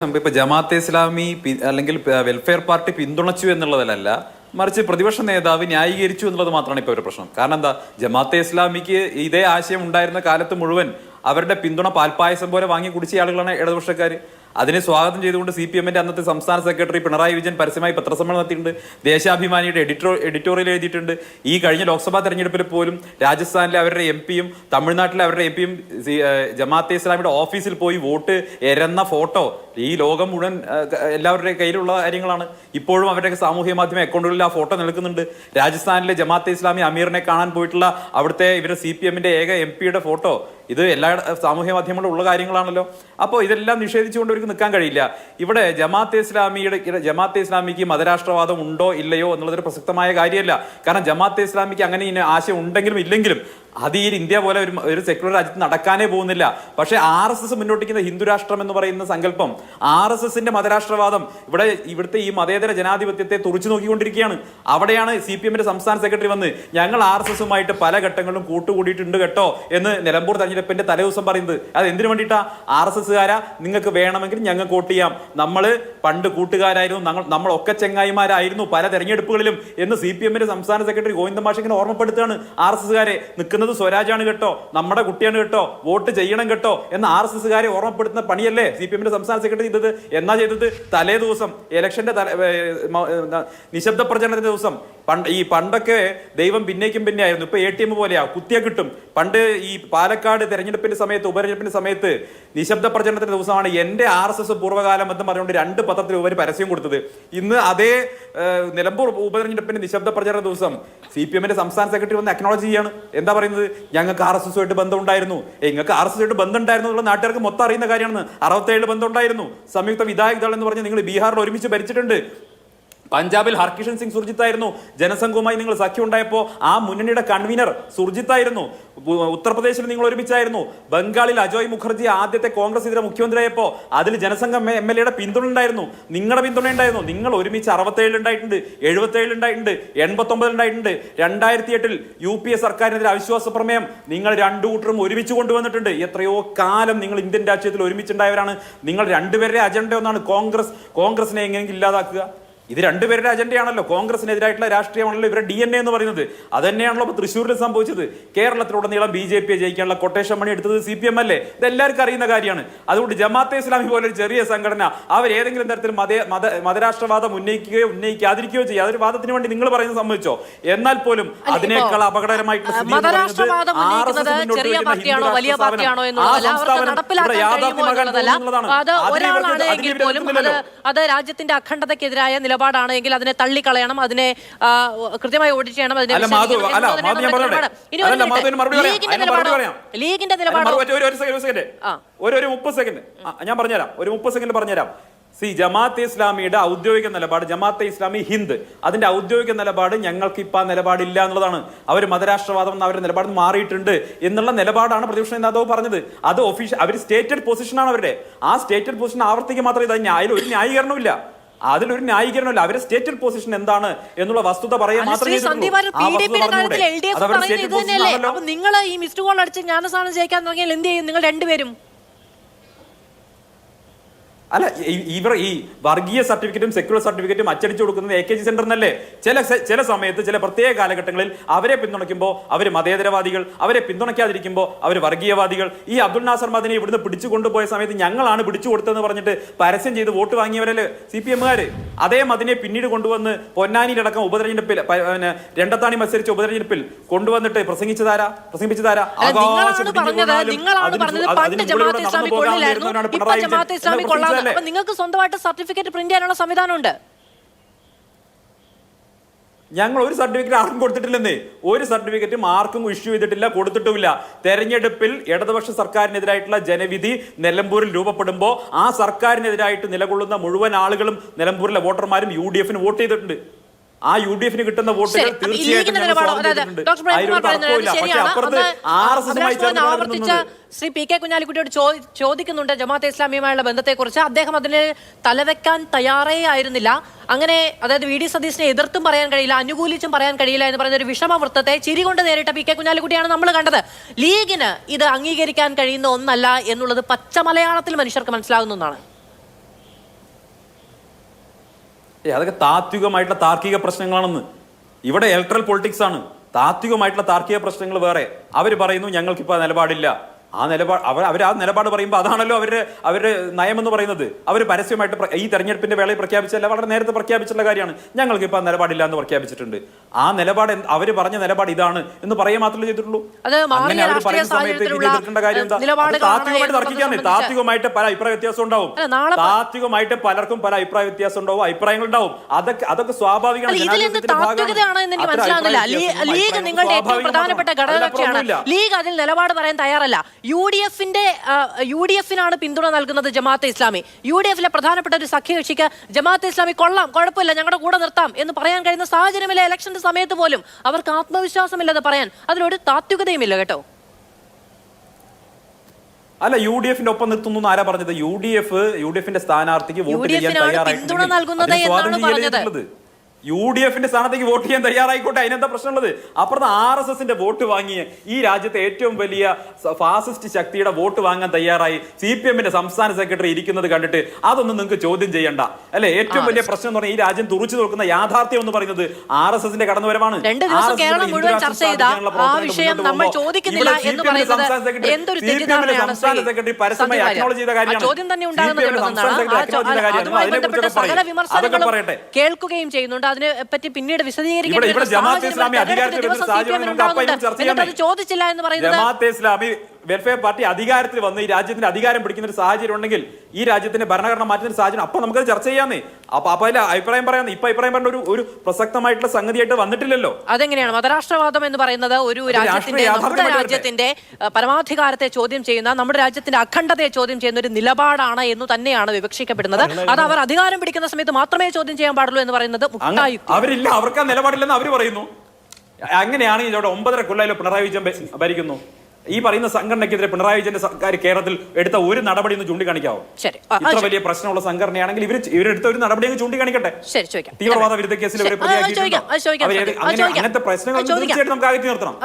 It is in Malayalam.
ഇപ്പൊ ജമാഅത്തെ ഇസ്ലാമി അല്ലെങ്കിൽ വെൽഫെയർ പാർട്ടി പിന്തുണച്ചു എന്നുള്ളതിലല്ല മറിച്ച് പ്രതിപക്ഷ നേതാവ് ന്യായീകരിച്ചു എന്നുള്ളത് മാത്രമാണ് ഇപ്പൊ ഒരു പ്രശ്നം. കാരണം എന്താ? ജമാഅത്തെ ഇസ്ലാമിക്ക് ഇതേ ആശയം ഉണ്ടായിരുന്ന കാലത്ത് മുഴുവൻ അവരുടെ പിന്തുണ പാൽപ്പായസം പോലെ വാങ്ങി കുടിച്ച ആളുകളാണ് ഇടതുപക്ഷക്കാർ അതിനെ സ്വാഗതം ചെയ്തുകൊണ്ട് സി പി എമ്മിന്റെ അന്നത്തെ സംസ്ഥാന സെക്രട്ടറി പിണറായി വിജയൻ പരസ്യമായി പത്രസമ്മേളനം നടത്തിയിട്ടുണ്ട് ദേശാഭിമാനിയുടെ എഡിറ്റോ എഡിറ്റോറിയൽ എഴുതിയിട്ടുണ്ട്. ഈ കഴിഞ്ഞ ലോക്സഭാ തെരഞ്ഞെടുപ്പിൽ പോലും രാജസ്ഥാനിലെ അവരുടെ എം പിയും തമിഴ്നാട്ടിലെ അവരുടെ എം പിയും ജമാഅത്തെ ഇസ്ലാമിയുടെ ഓഫീസിൽ പോയി വോട്ട് എരന്ന ഫോട്ടോ. ഈ ലോകം മുഴുവൻ എല്ലാവരുടെ കയ്യിലുള്ള കാര്യങ്ങളാണ്. ഇപ്പോഴും അവരുടെ സാമൂഹ്യ മാധ്യമ അക്കൗണ്ടുകളിൽ ആ ഫോട്ടോ നിൽക്കുന്നുണ്ട്. രാജസ്ഥാനിലെ ജമാഅത്തെ ഇസ്ലാമി അമീറിനെ കാണാൻ പോയിട്ടുള്ള അവിടുത്തെ ഇവരുടെ സി പി എമ്മിന്റെ ഏക എം പിയുടെ ഫോട്ടോ. ഇത് എല്ലാ സാമൂഹ്യ മാധ്യമങ്ങളിലും ഉള്ള കാര്യങ്ങളാണല്ലോ. അപ്പോൾ ഇതെല്ലാം നിഷേധിച്ചുകൊണ്ട് അവർക്ക് നിൽക്കാൻ കഴിയില്ല. ഇവിടെ ജമാഅത്തെ ഇസ്ലാമിയുടെ ജമാഅത്തെ ഇസ്ലാമിക്ക് മതരാഷ്ട്രവാദം ഉണ്ടോ ഇല്ലയോ എന്നുള്ളതൊരു പ്രസക്തമായ കാര്യമല്ല. കാരണം ജമാഅത്തെ ഇസ്ലാമിക്ക് അങ്ങനെ ഇനി ആശയം ഉണ്ടെങ്കിലും ഇല്ലെങ്കിലും അത് ഈ ഇന്ത്യ പോലെ ഒരു ഒരു സെക്യുലർ രാജ്യത്ത് നടക്കാനേ പോകുന്നില്ല. പക്ഷേ ആർ എസ് എസ് മുന്നോട്ടിക്കുന്ന ഹിന്ദുരാഷ്ട്രം എന്ന് പറയുന്ന സങ്കല്പം ആർ എസ് എസിന്റെ മതരാഷ്ട്രവാദം ഇവിടെ ഇവിടുത്തെ ഈ മതേതര ജനാധിപത്യത്തെ തുറച്ചു നോക്കിക്കൊണ്ടിരിക്കുകയാണ്. അവിടെയാണ് സി പി എമ്മിന്റെ സംസ്ഥാന സെക്രട്ടറി വന്ന് ഞങ്ങൾ ആർ എസ് എസുമായിട്ട് പല ഘട്ടങ്ങളിലും കൂട്ടുകൂടിയിട്ടുണ്ട് കേട്ടോ എന്ന് നിലമ്പൂർ തെരഞ്ഞെടുപ്പിന്റെ തലേദിവസം പറയുന്നത്. അത് എന്തിനു വേണ്ടിയിട്ടാ? ആർ എസ് എസ്സുകാരാ നിങ്ങൾക്ക് വേണമെങ്കിൽ ഞങ്ങൾക്ക് വോട്ട് ചെയ്യാം. നമ്മൾ പണ്ട് കൂട്ടുകാരായിരുന്നു ഞങ്ങൾ നമ്മളൊക്കെ ചെങ്ങായിമാരായിരുന്നു പല തെരഞ്ഞെടുപ്പുകളിലും എന്ന് സി പി എമ്മിന്റെ സംസ്ഥാന സെക്രട്ടറി ഗോവിന്ദ മാഷ് ഇങ്ങനെ ഓർമ്മപ്പെടുത്തുകയാണ് ആർ എസ് എസ്സുകാരെ നിൽക്കുന്നത് സ്വരാജാണ് കേട്ടോ നമ്മുടെ കുട്ടിയാണ് കേട്ടോ വോട്ട് ചെയ്യണം കേട്ടോ എന്ന് ആർ എസ് എസ്സുകാരെ ഓർമ്മപ്പെടുത്തുന്ന പണിയല്ലേ സി പി എമ്മിന്റെ സംസ്ഥാന സെക്രട്ടറി ചെയ്തത്? എന്നാ ചെയ്തത്? തലേ ദിവസം ഇലക്ഷന്റെ നിശബ്ദ പ്രചരണത്തിന്റെ ദിവസം. പണ്ട് ഈ പണ്ടൊക്കെ ദൈവം പിന്നേക്കും പിന്നെ ആയിരുന്നു ഇപ്പൊ എ ടി എം പോലെയാ കുത്തിയ കിട്ടും. പണ്ട് ഈ പാലക്കാട് തെരഞ്ഞെടുപ്പിന്റെ സമയത്ത് ഉപതെരഞ്ഞെടുപ്പിന്റെ സമയത്ത് നിശബ്ദ പ്രചരണത്തിന്റെ ദിവസമാണ് എന്റെ ആർ എസ് എസ് പൂർവകാലം എന്ന് പറഞ്ഞുകൊണ്ട് രണ്ട് പത്രത്തിൽ ഉപരി പരസ്യം കൊടുത്തത്. ഇന്ന് അതേ നിലമ്പൂർ ഉപതെരഞ്ഞെടുപ്പിന്റെ നിശബ്ദ പ്രചരണ ദിവസം സി പി എമ്മിന്റെ സംസ്ഥാന സെക്രട്ടറി വന്ന് അക്നോളജ് ചെയ്യാണ്. എന്താ പറയുന്നത്? ഞങ്ങൾക്ക് ആർ എസ് എസുമായിട്ട് ബന്ധം ഉണ്ടായിരുന്നു നിങ്ങൾക്ക് ആർ എസ് എസുമായിട്ട് ബന്ധം ഉണ്ടായിരുന്നു എന്നുള്ള നാട്ടുകാർക്ക് മൊത്തം അറിയുന്ന കാര്യമാണ്. അറുപത്തേഴ് ബന്ധമുണ്ടായിരുന്നു. സംയുക്ത വിധായക് ദൾ എന്ന് പറഞ്ഞ് നിങ്ങൾ ബീഹാറിൽ ഒരുമിച്ച് ഭരിച്ചിട്ടുണ്ട്. പഞ്ചാബിൽ ഹർകിഷൻ സിംഗ് സുർജിത്തായിരുന്നു. ജനസംഘവുമായി നിങ്ങൾ സഖ്യം ഉണ്ടായപ്പോൾ ആ മുന്നണിയുടെ കൺവീനർ സുർജിത്തായിരുന്നു. ഉത്തർപ്രദേശിൽ നിങ്ങൾ ഒരുമിച്ചായിരുന്നു. ബംഗാളിൽ അജോയ് മുഖർജി ആദ്യത്തെ കോൺഗ്രസ് ഇതര മുഖ്യമന്ത്രിയായപ്പോൾ അതിൽ ജനസംഘം എം എൽ എയുടെ പിന്തുണ ഉണ്ടായിരുന്നു. നിങ്ങളുടെ പിന്തുണ ഉണ്ടായിരുന്നു. നിങ്ങൾ ഒരുമിച്ച് അറുപത്തേഴിൽ ഉണ്ടായിട്ടുണ്ട് എഴുപത്തേഴിൽ ഉണ്ടായിട്ടുണ്ട് എൺപത്തൊമ്പതിൽ ഉണ്ടായിട്ടുണ്ട്. രണ്ടായിരത്തി എട്ടിൽ യു പി എ സർക്കാരിനെതിരെ അവിശ്വാസ പ്രമേയം നിങ്ങൾ രണ്ടു കൂട്ടരും ഒരുമിച്ച് കൊണ്ടുവന്നിട്ടുണ്ട്. എത്രയോ കാലം നിങ്ങൾ ഇന്ത്യൻ രാഷ്ട്രീയത്തിൽ ഒരുമിച്ചുണ്ടായവരാണ്. നിങ്ങൾ രണ്ടുപേരുടെ അജണ്ട ഒന്നാണ് കോൺഗ്രസ്. കോൺഗ്രസിനെ എങ്ങനെയെങ്കിലും ഇല്ലാതാക്കുക. ഇത് രണ്ടുപേരുടെ അജണ്ടയാണല്ലോ. കോൺഗ്രസിനെതിരായിട്ടുള്ള രാഷ്ട്രീയമാണല്ലോ ഇവരുടെ ഡി എൻ എ എന്ന് പറയുന്നത്. അത് തന്നെയാണല്ലോ ഇപ്പോൾ തൃശ്ശൂരിൽ സംഭവിച്ചത്. കേരളത്തിലുടനീളം ബി ജെ പിയെ ജയിക്കാനുള്ള കൊട്ടേഷൻ മണി എടുത്തത് സി പി എം അല്ലേ? ഇത് എല്ലാവർക്കും അറിയുന്ന കാര്യമാണ്. അതുകൊണ്ട് ജമാഅത്തെ ഇസ്ലാമി പോലെ ഒരു ചെറിയ സംഘടന അവർ ഏതെങ്കിലും തരത്തിൽ മത മത മതരാഷ്ട്രവാദം ഉന്നയിക്കുകയോ ഉന്നയിക്കാതിരിക്കുകയോ ചെയ്യുക അതൊരു വാദത്തിന് വേണ്ടി നിങ്ങൾ പറയുന്നത് സമ്മതിച്ചോ? എന്നാൽ പോലും അതിനേക്കാൾ അപകടകരമായിട്ടുള്ള. അത് രാജ്യത്തിന്റെ അഖണ്ഡതയ്ക്കെതിരായ നിലപാടാണ് എങ്കിൽ അതിനെ തള്ളിക്കളയണം അതിനെ കൃത്യമായി ഓഡിറ്റ് ചെയ്യണം അതിനെ. ലീഗിന്റെ നിലപാടോ? ഒരു- സെക്കൻഡ് ഒരു മുപ്പത് ഞാൻ പറഞ്ഞുതരാം. ഒരു മുപ്പത് സെക്കൻഡ് പറഞ്ഞുതരാം. സി ജമാഅത്തെ ഇസ്ലാമിയുടെ ഔദ്യോഗിക നിലപാട് ജമാഅത്തെ ഇസ്ലാമി ഹിന്ദ്. അതിന്റെ ഔദ്യോഗിക നിലപാട് ഞങ്ങൾക്ക് ഇപ്പൊ ആ നിലപാടില്ല എന്നുള്ളതാണ്. അവർ മതരാഷ്ട്രവാദം എന്ന അവരുടെ നിലപാട് മാറിയിട്ടുണ്ട് എന്നുള്ള നിലപാടാണ് പ്രതിപക്ഷ നേതാവ് പറഞ്ഞത്. അത് ഒഫീഷ്യൽ അവർ സ്റ്റേറ്റഡ് പൊസിഷനാണ് അവരുടെ. ആ സ്റ്റേറ്റഡ് പൊസിഷൻ ആവർത്തിക്കുക മാത്രമേ ഇത് അതിന് അതിൽ ഒരു ന്യായീകരണമില്ല അതിലൊരു ന്യായീകരണമല്ല. അവരെ സ്റ്റേറ്റഡ് പൊസിഷൻ എന്താണ് എന്നുള്ള വസ്തുത പറയാൻ മാത്രമേ നിങ്ങൾ ഈ മിസ്ഡ് കോൾ അടിച്ച് ജ്ഞാനസ്ഥാനം ജയിക്കാൻ തുടങ്ങിയാൽ എന്ത് ചെയ്യും? നിങ്ങൾ രണ്ടുപേരും അല്ല ഇവർ ഈ വർഗീയ സർട്ടിഫിക്കറ്റും സെക്യുലർ സർട്ടിഫിക്കറ്റും അച്ചടിച്ചു കൊടുക്കുന്നത് എ കെ ജി സെന്ററിനല്ലേ ചില ചില സമയത്ത് ചില പ്രത്യേക കാലഘട്ടങ്ങളിൽ അവരെ പിന്തുണയ്ക്കുമ്പോൾ അവർ മതേതരവാദികൾ അവരെ പിന്തുണയ്ക്കാതിരിക്കുമ്പോൾ അവർ വർഗീയവാദികൾ. ഈ അബ്ദുൽ നാസർ മദിനെ ഇവിടുന്ന് പിടിച്ചു കൊണ്ടുപോയ സമയത്ത് ഞങ്ങളാണ് പിടിച്ചു കൊടുത്തതെന്ന് പറഞ്ഞിട്ട് പരസ്യം ചെയ്ത് വോട്ട് വാങ്ങിയവരല്ലേ സി പി എമ്മുകാർ അതേ മതിനെ പിന്നീട് കൊണ്ടുവന്ന് പൊന്നാനിയിലടക്കം ഉപതെരഞ്ഞെടുപ്പിൽ പിന്നെ രണ്ടത്താണി മത്സരിച്ച ഉപതെരഞ്ഞെടുപ്പിൽ കൊണ്ടുവന്നിട്ട് പ്രസംഗിച്ചതാരാ? നിങ്ങളാണ് ആകാശം ഇടിഞ്ഞു പറഞ്ഞത് അതിന് മുകളിലൂടെ നടന്നു പോകാൻ പിണറായി അപ്പൊ നിങ്ങൾക്ക് സ്വന്തമായിട്ട് സർട്ടിഫിക്കറ്റ് പ്രിന്റ് ചെയ്യാനുള്ള സംവിധാനമുണ്ട്. ഞങ്ങൾ ഒരു സർട്ടിഫിക്കറ്റ് ആർക്കും കൊടുത്തിട്ടില്ലെന്നേ. ഒരു സർട്ടിഫിക്കറ്റും ആർക്കും ഇഷ്യൂ ചെയ്തിട്ടില്ല കൊടുത്തിട്ടുമില്ല. തെരഞ്ഞെടുപ്പിൽ ഇടതുപക്ഷ സർക്കാരിനെതിരായിട്ടുള്ള ജനവിധി നിലമ്പൂരിൽ രൂപപ്പെടുമ്പോൾ ആ സർക്കാരിനെതിരായിട്ട് നിലകൊള്ളുന്ന മുഴുവൻ ആളുകളും നിലമ്പൂരിലെ വോട്ടർമാരും യു ഡി എഫിന് വോട്ട് ചെയ്തിട്ടുണ്ട്. ആ യു ഡി എഫിന് കിട്ടുന്ന വോട്ടുകൾ തീർച്ചയായിട്ടും ആവർത്തിച്ച ശ്രീ പി കെ കുഞ്ഞാലിക്കുട്ടിയോട് ചോദി ചോദിക്കുന്നുണ്ട് ജമാഅത്തെ ഇസ്ലാമിയുമായുള്ള ബന്ധത്തെക്കുറിച്ച്. അദ്ദേഹം അതിന് തലവെക്കാൻ തയ്യാറേ ആയിരുന്നില്ല. അങ്ങനെ അതായത് വി ഡി സതീശിനെ എതിർത്തും പറയാൻ കഴിയില്ല അനുകൂലിച്ചും പറയാൻ കഴിയില്ല എന്ന് പറയുന്ന ഒരു വിഷമവൃത്തത്തെ ചിരി കൊണ്ട് നേരിട്ട പി കെ കുഞ്ഞാലിക്കുട്ടിയാണ് നമ്മൾ കണ്ടത്. ലീഗിന് ഇത് അംഗീകരിക്കാൻ കഴിയുന്ന ഒന്നല്ല എന്നുള്ളത് പച്ച മലയാളത്തിൽ മനുഷ്യർക്ക് മനസ്സിലാകുന്ന ഒന്നാണ്. അതൊക്കെ താത്വികമായിട്ടുള്ള താർക്കിക പ്രശ്നങ്ങളാണെന്ന്. ഇവിടെ ഇലക്ട്രൽ പൊളിറ്റിക്സ് ആണ്. താത്വികമായിട്ടുള്ള താർക്കിക പ്രശ്നങ്ങൾ വേറെ. അവർ പറയുന്നു ഞങ്ങൾക്കിപ്പോൾ നിലപാടില്ല. ആ നിലപാട് അവർ അവർ ആ നിലപാട് പറയുമ്പോൾ അതാണല്ലോ അവരുടെ അവരുടെ നയമെന്ന് പറയുന്നത്. അവർ പരസ്യമായിട്ട് ഈ തെരഞ്ഞെടുപ്പിന്റെ വേളയിൽ പ്രഖ്യാപിച്ചല്ല വളരെ നേരത്തെ പ്രഖ്യാപിച്ചിട്ടുള്ള കാര്യമാണ്. ഞങ്ങൾക്ക് ഇപ്പോൾ ആ നിലപാടില്ല എന്ന് പ്രഖ്യാപിച്ചിട്ടുണ്ട്. ആ നിലപാട് അവർ പറഞ്ഞ നിലപാട് ഇതാണ് എന്ന് പറയുക മാത്രമേ ചെയ്തിട്ടുള്ളൂ. അങ്ങനെ അവർ പറയുന്ന സമയത്ത് എതിർക്കേണ്ട കാര്യം എന്താ? താത്വികമായിട്ട് പല അഭിപ്രായ വ്യത്യാസം ഉണ്ടാവും. താത്വികമായിട്ട് പലർക്കും പല അഭിപ്രായ വ്യത്യാസം ഉണ്ടാവും അഭിപ്രായങ്ങൾ ഉണ്ടാവും. അതൊക്കെ അതൊക്കെ സ്വാഭാവികമാണ്. ലീഗ് നിങ്ങളുടെ ഏറ്റവും സ്വാഭാവികം പ്രധാനപ്പെട്ട ഘടകകക്ഷിയാണ്. ലീഗ് അതിൽ നിലപാട് പറയാൻ തയ്യാറല്ല. യു ഡി എഫിന്റെ യു ഡി എഫിനാണ് പിന്തുണ നൽകുന്നത് ജമാഅത്തെ ഇസ്ലാമി. യു ഡി എഫിലെ പ്രധാനപ്പെട്ട ഒരു സഖ്യകക്ഷിക്ക് ജമാഅത്തെ ഇസ്ലാമി കൊള്ളാം കുഴപ്പമില്ല ഞങ്ങളുടെ കൂടെ നിർത്താം എന്ന് പറയാൻ കഴിയുന്ന സാഹചര്യമില്ല ഇലക്ഷന്റെ സമയത്ത് പോലും. അവർക്ക് ആത്മവിശ്വാസമില്ലെന്ന് പറയാൻ അതിലൊരു താത്വികതയുമില്ല കേട്ടോ. അല്ല യു ഡി എഫിന്റെ ഒപ്പം നിർത്തുന്നു ആരാ പറഞ്ഞത്? U D F U D എഫിന്റെ സ്ഥാനാർത്ഥിക്ക് വോട്ട് ചെയ്യാൻ UDF അതിന്. യു ഡി എഫിന്റെ സ്ഥാനത്തേക്ക് വോട്ട് ചെയ്യാൻ തയ്യാറായിക്കോട്ടെ. അതിനെന്താ പ്രശ്നമുള്ളത്? അപ്പുറത്ത് ആർ എസ് എസിന്റെ വോട്ട് വാങ്ങിയ ഈ രാജ്യത്തെ ഏറ്റവും വലിയ ഫാസിസ്റ്റ് ശക്തിയുടെ വോട്ട് വാങ്ങാൻ തയ്യാറായി സി പി എമ്മിന്റെ സംസ്ഥാന സെക്രട്ടറി ഇരിക്കുന്നത് കണ്ടിട്ട് അതൊന്നും നിങ്ങൾക്ക് ചോദ്യം ചെയ്യണ്ട. അല്ലെ? ഏറ്റവും വലിയ പ്രശ്നം എന്ന് പറഞ്ഞാൽ ഈ രാജ്യം തുറച്ചു നോക്കുന്ന യാഥാർത്ഥ്യം എന്ന് പറയുന്നത് ആർ എസ് എസിന്റെ കടന്നുവരവാണ്. രണ്ട് സെക്രട്ടറി മുഴുവൻ ചർച്ച ചെയ്ത തെറ്റിദ്ധാരണയാണ്? ശ്രീ സെക്രട്ടറി പരസ്യമായി അക്നോളജ് ചെയ്ത കാര്യമാണ്. അതുമായി ബന്ധപ്പെട്ട പറയട്ടെ. കേൾക്കുകയും ചെയ്യുന്നുണ്ട്. അതിനെ പറ്റി പിന്നീട് വിശദീകരിക്കേണ്ട ഒരു സാഹചര്യം ദിവസം CPM ഉണ്ടാകുന്നുണ്ട്. എന്നിട്ട് അത് ചോദിച്ചില്ല എന്ന് പറയുന്നത് ഇസ്ലാമി വെൽഫെയർ പാർട്ടി അധികാരത്തിൽ വന്ന് ഈ രാജ്യത്തിന്റെ അധികാരം പിടിക്കുന്ന ഒരു സാഹചര്യം ഉണ്ടെങ്കിൽ ഈ രാജ്യത്തിന്റെ ഭരണഘടന മാറ്റുന്ന ഒരു സാഹചര്യം അപ്പൊ നമുക്കത് ചർച്ച ചെയ്യാന്നേ. അപ്പൊ അപ്പൊ അതിൽ അഭിപ്രായം പറയാന്ന്. ഇപ്പൊ അഭിപ്രായം പറഞ്ഞ ഒരു ഒരു പ്രസക്തമായിട്ടുള്ള സംഗതിയായിട്ട് വന്നിട്ടില്ലല്ലോ. അതെങ്ങനെയാണ്? മതരാഷ്ട്രവാദം എന്ന് പറയുന്നത് ഒരു രാജ്യത്തിന്റെ നമ്മുടെ രാജ്യത്തിന്റെ പരമാധികാരത്തെ ചോദ്യം ചെയ്യുന്ന നമ്മുടെ രാജ്യത്തിന്റെ അഖണ്ഡതയെ ചോദ്യം ചെയ്യുന്ന ഒരു നിലപാടാണ് എന്ന് തന്നെയാണ് വിവക്ഷിക്കപ്പെടുന്നത്. അത് അവർ അധികാരം പിടിക്കുന്ന സമയത്ത് മാത്രമേ ചോദ്യം ചെയ്യാൻ പാടുള്ളൂ എന്ന് പറയുന്നത് അവരില്ല. അവർക്ക് ആ നിലപാടില്ലെന്ന് അവർ പറയുന്നു. അങ്ങനെയാണ് ഇതോടെ ഒമ്പതര കൊല്ലയിലെ പിണറായി വിജയൻ ഭരിക്കുന്നു. ഈ പറയുന്ന സംഘടനയ്ക്കെതിരെ പിണറായി വിജയന്റെ സർക്കാർ കേരളത്തിൽ എടുത്ത ഒരു നടപടി ഒന്ന് ചൂണ്ടിക്കാണിക്കാവോ? ഇത്ര വലിയ പ്രശ്നമുള്ള സംഘടനയാണെങ്കിൽ ഇവർ ഇവരെടുത്ത ഒരു നടപടി അങ്ങ് ചൂണ്ടിക്കാണിക്കട്ടെ? തീവ്രവാദ വിരുദ്ധ കേസിൽ പ്രതിയാക്കി. അങ്ങനത്തെ പ്രശ്നങ്ങൾ തീർച്ചയായിട്ടും നമുക്ക് അകറ്റി നിർത്തണം.